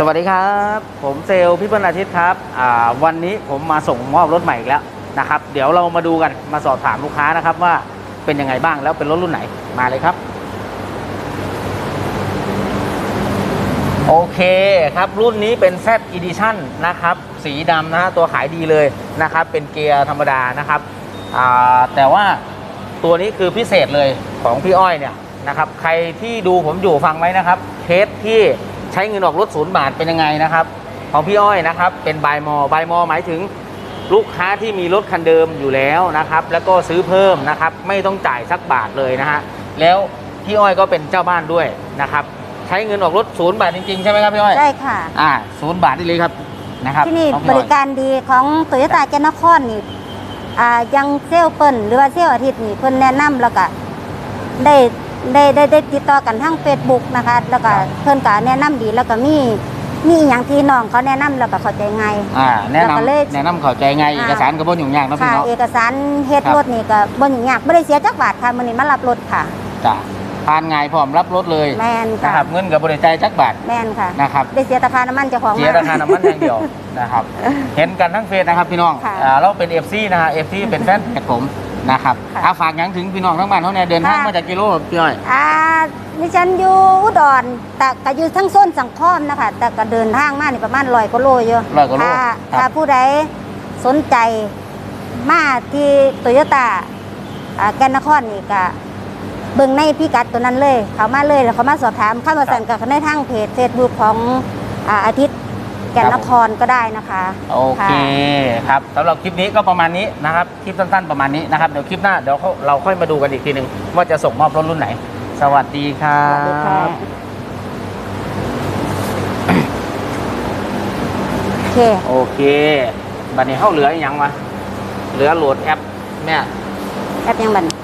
สวัสดีครับ ผมเซลพี่เปิ้ลอาทิตย์ครับวันนี้ผมมาส่งมอบรถใหม่อีกแล้วนะครับเดี๋ยวเรามาดูกันมาสอบถามลูกค้านะครับว่าเป็นยังไงบ้างแล้วเป็นรถรุ่นไหนมาเลยครับ โอเคครับรุ่นนี้เป็น Z Edition นะครับสีดำนะฮะตัวขายดีเลยนะครับเป็นเกียร์ธรรมดานะครับแต่ว่าตัวนี้คือพิเศษเลยของพี่อ้อยเนี่ยนะครับใครที่ดูผมอยู่ฟังไว้นะครับเคสที่ ช้เงินออกรถศูนย์บาทเป็นยังไงนะครับ ของพี่อ้อยนะครับ เป็นบายมอบายมอหมายถึงลูกค้าที่มีรถคันเดิมอยู่แล้วนะครับ แล้วก็ซื้อเพิ่มนะครับ ไม่ต้องจ่ายสักบาทเลยนะฮะแล้วพี่อ้อยก็เป็นเจ้าบ้านด้วยนะครับ ใช้เงินออกรถศูนย์บาทจริงๆใช่ไหมครับพี่อ้อยใช่ค่ะอ่าศูนย์บาทได้เลยครับนะครับที่นี่ของบพี่อ้ริอยการดีของโตโยต้าแกนนครนี่อ่ายังเซลลเปิ้นหรือว่าเซลลอาทิตย์นี่เพิ่นแนะนำแล้วก็ได้ ได้ได้ได้ติดต่อกันทาง Facebook นะคะ แล้วก็เพิ่นก็แนะนำดีแล้วก็มีมีอหย่างที่น้องเขาแนะนำแล้วก็เข้าใจง่ายอ่าแนะแล้วก็เลขนำแนะนำเข้าใจไงเอกสารกระบวนยุ่งยากเนาะพี่ค่ะเนาะเอกสารเฮ็ดครับรถนี่ก็บ่ยุ่งยากบ่ได้เสียจักบาทค่ะมื้อนี้มารับรถค่ะจ้ะทานง่ายพร้อมรับรถเลยแม่นนะค่ะครับเงินกับบริจาคจักบาทแม่นค่ะนะครับได้เสียราคาน้ำมันเจ้าของเสียราคาน้ำมันอย่างเดียวนะครับเห็นกันทั้งเฟซนะครับพี่น้องค่ะอ่าเราเป็น FC นะฮะ FC เป็นแฟนจากผม นะครับค่ะอาฝากหยังถึงพี่น้องทั้งบ้านเขาเนี่ยเดินทางค่ะ มาจากกิโลพี่อ้อย อ่าดิฉันอยู่อุดรแต่ก็อยู่ทั้งโซนสังคมนะคะ แต่ก็เดินทางมานี่ประมาณร้อยกว่าโลอยู่ร้อยกว่าโลถ้าครับ ถ้าผู้ใดสนใจมาที่โตโยต้าแกนนครนี่ก็เบิ่งในพิกัดตัวนั้นเลย เขามาเลยแล้วเขามาสอบถามข้ามาสั่นกับในทางเพจเฟซบุ๊กของอ่าอาทิตย์ แกนนครก็ได้นะคะโอเคค่ะครับสำหรับคลิปนี้ก็ประมาณนี้นะครับคลิปสั้นๆประมาณนี้นะครับเดี๋ยวคลิปหน้าเดี๋ยวเขาเราค่อยมาดูกันอีกทีหนึ่งว่าจะส่งมอบรถรุ่นไหน สวัสดีครัสวัสดีค่ะบโอเคโอเคบัดนี้เขาเหลืออีกยังวะเหลือโหลดแอปแม่ แอปยังบัน